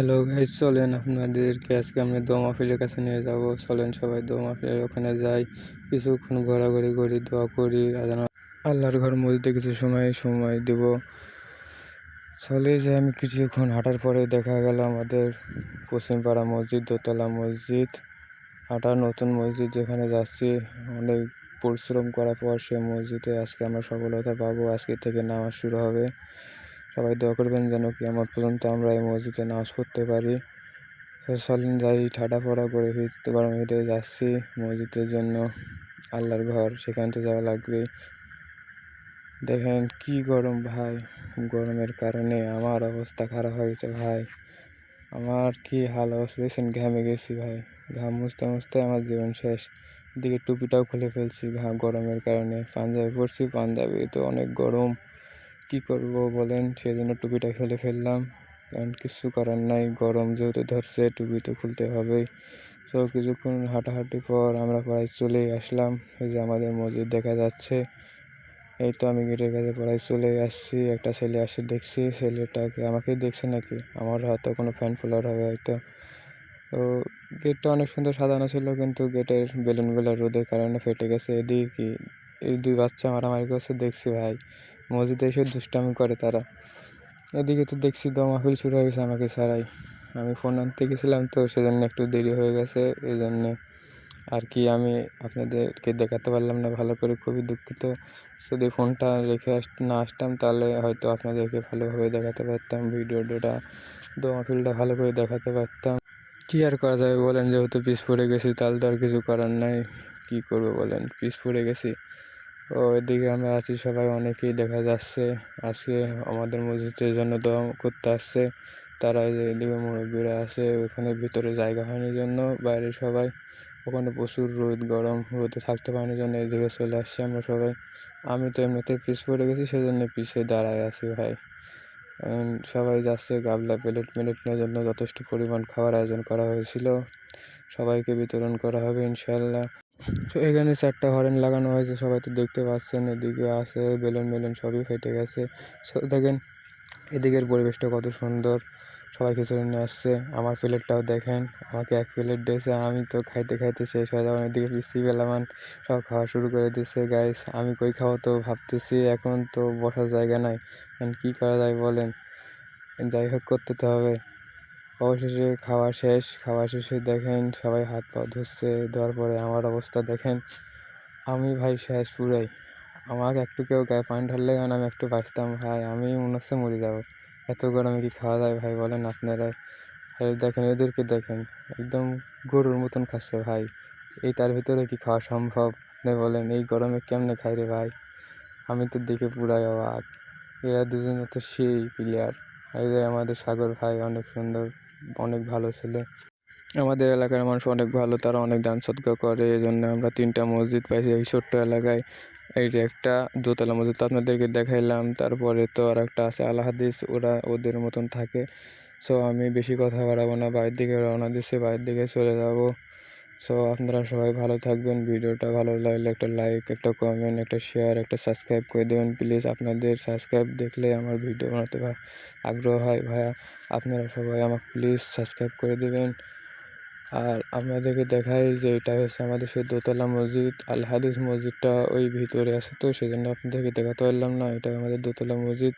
Hello guys চলেন আপনাদেরকে আজকে আমরা দোয়া মাহফিলের কাছে নিয়ে যাব। চলেন সবাই মাহফিলের ওখানে যাই। কিছুক্ষণ ঘোরাঘুরি করি, দোয়া করি আল্লাহর ঘর মসজিদে কিছু সময় সময় দেব। চলে যাই আমি কিছুক্ষণ হাঁটার পরে দেখা গেল আমাদের পশ্চিমপাড়া মসজিদ, দোতলা মসজিদ। হাঁটার নতুন মসজিদ যেখানে যাচ্ছি। অনেক পরিশ্রম করার পর সে মসজিদে আজকে আমরা সফলতা পাবো। আজকে থেকে নামাজ শুরু হবে। সবাই দোয়া করবেন যেন কি আমার পর্যন্ত আমরা এই মসজিদে নামাজ পড়তে পারি। চলেন যাই ঠাডা পড়া করে ফিরতে গরম হেঁটে যাচ্ছি মসজিদের জন্য। আল্লাহর ঘর, সেখান থেকে যাওয়া লাগবে। দেখেন কি গরম ভাই, গরমের কারণে আমার অবস্থা খারাপ হয়েছে ভাই। আমার কি হাল অবস্থা দেখছেন? ঘামে গেছি ভাই। ঘাম মুছতে মুছতে আমার জীবন শেষ। এদিকে টুপিটাও খুলে ফেলছি ঘাম গরমের কারণে। পাঞ্জাবি পরছি পাঞ্জাবি তো অনেক গরম। কি করব বলেন? সেই জন্য টুপিটা খুলে ফেললাম। কারণ কিছু করার নাই, গরম যেহেতু ধরছে, টুপি তো খুলতে হবেই। তো কিছুক্ষণ হাঁটাহাঁটি পর আমরা প্রায় চলেই আসলাম। এই যে আমাদের মসজিদ দেখা যাচ্ছে। এই তো আমি গেটের কাছে প্রায় চলে আসছি। একটা ছেলে আসে দেখছি। ছেলেটাকে আমাকেই দেখছে নাকি? আমার হয়তো কোনো ফ্যান ফলোয়ার হবে হয়তো। তো গেটটা অনেক সুন্দর সাজানো ছিল, কিন্তু গেটের বেলুনগুলো রোদের কারণে ফেটে গেছে। এদিকে কি এই দুই বাচ্চা মারামারি করছে, দেখছি ভাই। মসজিদে এসে দুষ্টামি করে তারা। এদিকে তো দেখছি দম মাহফিল শুরু হয়ে গেছে আমাকে ছাড়াই। আমি ফোন আনতে গেছিলাম তো সেজন্য একটু দেরি হয়ে গেছে এই জন্যে আর কি আমি আপনাদেরকে দেখাতে পারলাম না, ভালো করে খুবই দুঃখিত। যদি ফোনটা রেখে আস, না আসতাম তাহলে হয়তো আপনাদেরকে ভালোভাবে দেখাতে পারতাম ভিডিওটা দোয়া মাহফিলটা ভালো করে দেখাতে পারতাম। কী আর করা যাবে বলেন, যেহেতু পিস পড়ে গেছি, তাহলে তো আর কিছু করার নাই। কী করব বলেন, পিস পড়ে গেছি। ও এদিকে আমরা আছি সবাই, অনেকেই দেখা যাচ্ছে। আজকে আমাদের মসজিদের জন্য দোয়া করতে আসছে। তারা এদিকে মুরব্বীরা আছে ওখানে ভিতরে জায়গা হয়নি জন্য বাইরে সবাই। ওখানে প্রচুর রোদ, গরম, রোদে থাকতে পারিনি জন্য এদিকে চলে আসছি আমরা সবাই। আমি তো এমনিতে পিস পড়ে গেছি, সেজন্য পিছিয়ে দাঁড়ায় আছি ভাই। সবাই যাচ্ছে গাবলা প্লেট প্লেট নেওয়ার জন্য, যথেষ্ট পরিমাণ খাওয়ার আয়োজন করা হয়েছিল। সবাইকে বিতরণ করা হবে ইনশাল্লাহ তো এখানে চারটা হরেন লাগানো হয়েছে, সবাই তো দেখতে পাচ্ছেন, এদিকে আছে, বেলুন মেলুন সবই ফেটে গেছে। দেখেন, এদিকের পরিবেশটা কত সুন্দর, সবাই খিচুড়ি নিয়ে আসছে আমার প্লেটটাও দেখেন, আমাকে এক প্লেট দিয়েছে, আমি তো খাইতে খাইতে শেষ হয়ে যাব, এদিকে পিসি পেলামান সব খাওয়া শুরু করে দিচ্ছে গাইস আমি কই খাব তো ভাবতেছি, এখন তো বসার জায়গা নাই, এখন কী করা যায় বলেন, যাই হোক, করতে তো হবে। অবশেষে খাওয়া শেষ, খাওয়া শেষে দেখেন সবাই হাত পা ধুচ্ছে দেওয়ার পরে আমার অবস্থা দেখেন। আমি ভাই শেষ পুরাই আমাকে একটু কেউ গায়ে পানি ঢাললে কারণ আমি একটু বাঁচতাম ভাই, আমি মনে হচ্ছে মরে যাব। এত গরমে কি খাওয়া যায় ভাই বলেন আপনারা? দেখেন, এদেরকে দেখেন, একদম গরুর মতন খাচ্ছে ভাই। এই তার ভিতরে কি খাওয়া সম্ভব? আপনি বলেন, এই গরমে কেমনে খাই রে ভাই? আমি তো দেখে পুরাই অবাক। এরা দুজনে তো সেই প্লেয়ার যে আমাদের সাগর ভাই অনেক সুন্দর। অনেক ভালো ছেলে। আমাদের এলাকার মানুষ অনেক ভালো, তারা অনেক দান সৎকার করে এই জন্য আমরা তিনটা মসজিদ পাইছি এই ছোট্ট এলাকায়। এই যে একটা দোতলা মসজিদ তো আপনাদেরকে দেখাইলাম, তারপরে তো আর একটা আছে আলাহাদিস ওরা ওদের মতন থাকে। সো আমি বেশি কথা বাড়াবো না, বাইরের দিকে রওনা দিচ্ছে, বাইরের দিকে চলে যাব। সো আপনারা সবাই ভালো থাকবেন, ভিডিওটা ভালো লাগলে একটা লাইক একটা কমেন্ট একটা শেয়ার একটা সাবস্ক্রাইব করে দেবেন। প্লিজ আপনাদের সাবস্ক্রাইব দেখলে আমার ভিডিও বানাতে আগ্রহ হয়। ভাইয়া, আপনারা সবাই আমাকে প্লিজ সাবস্ক্রাইব করে দেবেন। আর আপনাদেরকে দেখাই যে এটা হচ্ছে আমাদের সেই দোতলা মসজিদ আল হাদিস মসজিদটা ওই ভিতরে আছে। তো সেই জন্য আপনাদেরকে দেখাতে পারলাম না, এটা আমাদের দোতলা মসজিদ।